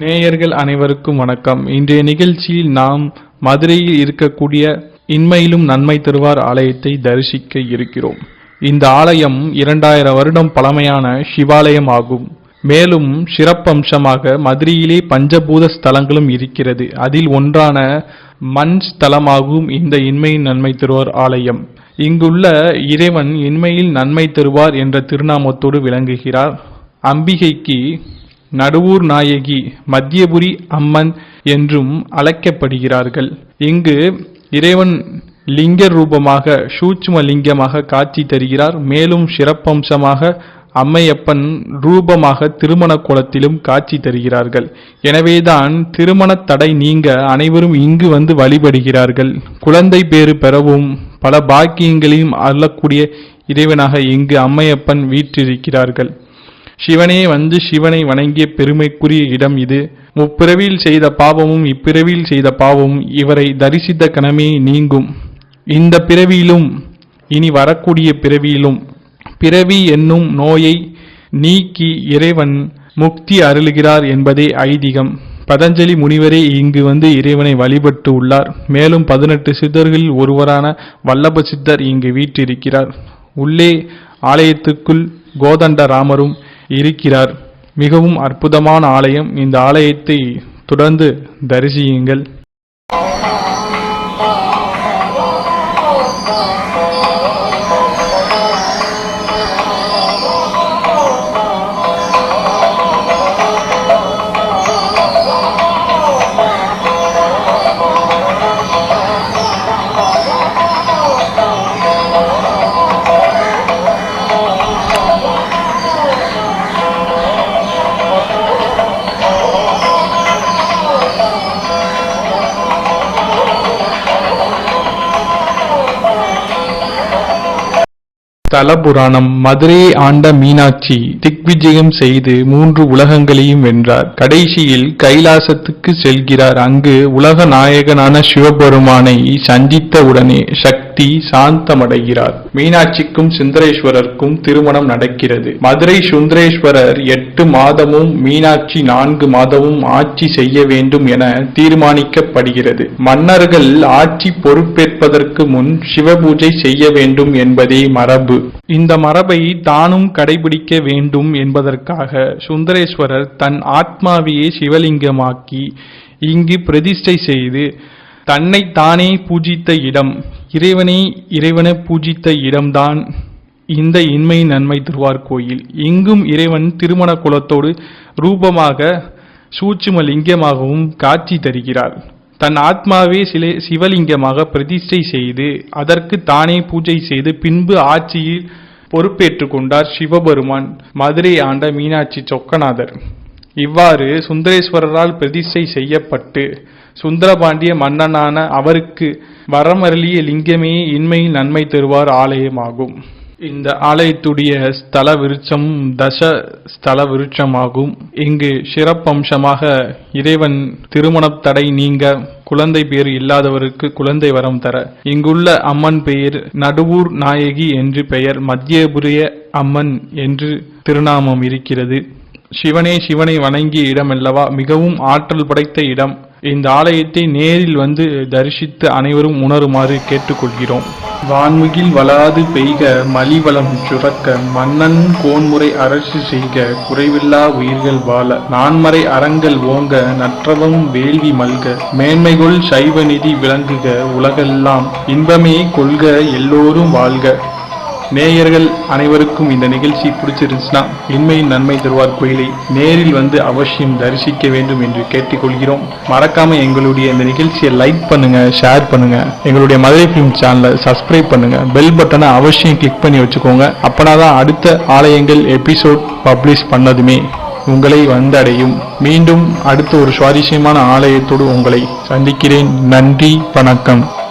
நேயர்கள் அனைவருக்கும் வணக்கம். இன்றைய நிகழ்ச்சியில் நாம் மதுரையில் இருக்கக்கூடிய இன்மையிலும் நன்மை தருவார் ஆலயத்தை தரிசிக்க இருக்கிறோம். இந்த ஆலயம் இரண்டாயிரம் வருடம் பழமையான சிவாலயம் ஆகும் மேலும் சிறப்பம்சமாக மதுரையிலே பஞ்சபூத ஸ்தலங்களும் இருக்கிறது. அதில் ஒன்றான மண் ஸ்தலமாகும் இந்த இன்மையின் நன்மை தருவார் ஆலயம். இங்குள்ள இறைவன் இன்மையில் நன்மை தருவார் என்ற திருநாமத்தோடு விளங்குகிறார். அம்பிகைக்கு நடுவூர் நாயகி மத்தியபுரி அம்மன் என்றும் அழைக்கப்படுகிறார்கள். இங்கு இறைவன் லிங்க ரூபமாக சூட்சும லிங்கமாக காட்சி தருகிறார். மேலும் சிறப்பம்சமாக அம்மையப்பன் ரூபமாக திருமண கோலத்திலும் காட்சி தருகிறார்கள். எனவேதான் திருமண தடை நீங்க அனைவரும் இங்கு வந்து வழிபடுகிறார்கள். குழந்தை பேறு பெறவும் பல பாக்கியங்களையும் அள்ளக்கூடிய இறைவனாக இங்கு அம்மையப்பன் வீற்றிருக்கிறார்கள். சிவனே வந்து சிவனை வணங்கிய பெருமைக்குரிய இடம் இது. முப்பிறவியில் செய்த பாவமும் இப்பிறவியில் செய்த பாவமும் இவரை தரிசித்த கணமே நீங்கும். இந்த பிறவியிலும் இனி வரக்கூடிய பிறவியிலும் பிறவி என்னும் நோயை நீக்கி இறைவன் முக்தி அருளுகிறார் என்பதே ஐதீகம். பதஞ்சலி முனிவரே இங்கு வந்து இறைவனை வழிபட்டு உள்ளார். மேலும் பதினெட்டு சித்தர்களில் ஒருவரான வல்லப சித்தர் இங்கு வீற்றிருக்கிறார். உள்ளே ஆலயத்துக்குள் கோதண்ட ராமரும் இருக்கிறார். மிகவும் அற்புதமான ஆலயம். இந்த ஆலயத்தை தொடர்ந்து தரிசியுங்கள். ஸ்தல புராணம் மதுரையை ஆண்ட மீனாட்சி திக்விஜயம் செய்து மூன்று உலகங்களையும் வென்றார். கடைசியில் கைலாசத்துக்கு செல்கிறார். அங்கு உலக நாயகனான சிவபெருமானை சந்தித்த உடனே சக்தி சாந்தமடைகிறார். மீனாட்சிக்கும் சுந்தரேஸ்வரருக்கும் திருமணம் நடக்கிறது. மதுரை சுந்தரேஸ்வரர் எட்டு மாதமும் மீனாட்சி நான்கு மாதமும் ஆட்சி செய்ய வேண்டும் என தீர்மானிக்கப்படுகிறது. மன்னர்கள் ஆட்சி பொறுப்பேற்பதற்கு முன் சிவபூஜை செய்ய வேண்டும் என்பதே மரபு. இந்த மரபை தானும் கடைபிடிக்க வேண்டும் என்பதற்காக சுந்தரேஸ்வரர் தன் ஆத்மாவையே சிவலிங்கமாக்கி இங்கு பிரதிஷ்டை செய்து தன்னை தானே பூஜித்த இடம் இறைவனே இறைவனை பூஜித்த இடம்தான் இந்த இன்மை நன்மை திருவார் கோயில். இங்கும் இறைவன் திருமண குலத்தோடு ரூபமாக சூட்சும லிங்கமாகவும் காட்சி தருகிறார். தன் ஆத்மாவே சிலை சிவலிங்கமாக பிரதிஷ்டை செய்து அதற்கு தானே பூஜை செய்து பின்பு ஆட்சியில் பொறுப்பேற்றுக் கொண்டார் சிவபெருமான் மதுரை ஆண்ட மீனாட்சி சொக்கநாதர். இவ்வாறு சுந்தரேஸ்வரரால் பிரதிஷ்டை செய்யப்பட்டு சுந்தரபாண்டிய மன்னனான அவருக்கு வரமருளிய லிங்கமே இன்மையில் நன்மை தருவார் ஆலயமாகும். இந்த ஆலயத்துடைய ஸ்தல விருட்சம் தச ஸ்தல விருட்சமாகும். இங்கு சிறப்பம்சமாக இறைவன் திருமணத் தடை நீங்க குழந்தை பேர் இல்லாதவருக்கு குழந்தை வரம் தர. இங்குள்ள அம்மன் பெயர் நடுவூர் நாயகி என்று பெயர் மத்தியபுரிய அம்மன் என்று திருநாமம் இருக்கிறது. சிவனே சிவனை வணங்கிய இடமல்லவா மிகவும் ஆற்றல் படைத்த இடம் இந்த ஆலயத்தை நேரில் வந்து தரிசித்து அனைவரும் உணருமாறு கேட்டுக்கொள்கிறோம். வான்முகில் வளாது பெய்க மலிவளம் சுரக்க மன்னன் கோன்முறை அரசு செய்க குறைவில்லா உயிர்கள் வாழ நான்மறை அறங்கள் ஓங்க நற்றவம் வேள்வி மல்க மேன்மைகொள் சைவ நிதி விளங்குக உலகெல்லாம் இன்பமே கொள்க எல்லோரும் வாழ்க. நேயர்கள் அனைவருக்கும் இந்த நிகழ்ச்சி பிடிச்சிருந்துச்சுன்னா இன்மையின் நன்மை தருவார் கோயிலை நேரில் வந்து அவசியம் தரிசிக்க வேண்டும் என்று கேட்டுக்கொள்கிறோம். மறக்காம எங்களுடைய இந்த நிகழ்ச்சியை லைக் பண்ணுங்க ஷேர் பண்ணுங்க. எங்களுடைய மதுரை பிலிம் சேனலை சப்ஸ்கிரைப் பண்ணுங்க. பெல் பட்டனை அவசியம் கிளிக் பண்ணி வச்சுக்கோங்க. அப்பனாதான் அடுத்த ஆலயங்கள் எபிசோட் பப்ளிஷ் பண்ணதுமே உங்களை வந்தடையும். மீண்டும் அடுத்த ஒரு சுவாரஸ்யமான ஆலயத்தோடு உங்களை சந்திக்கிறேன். நன்றி வணக்கம்.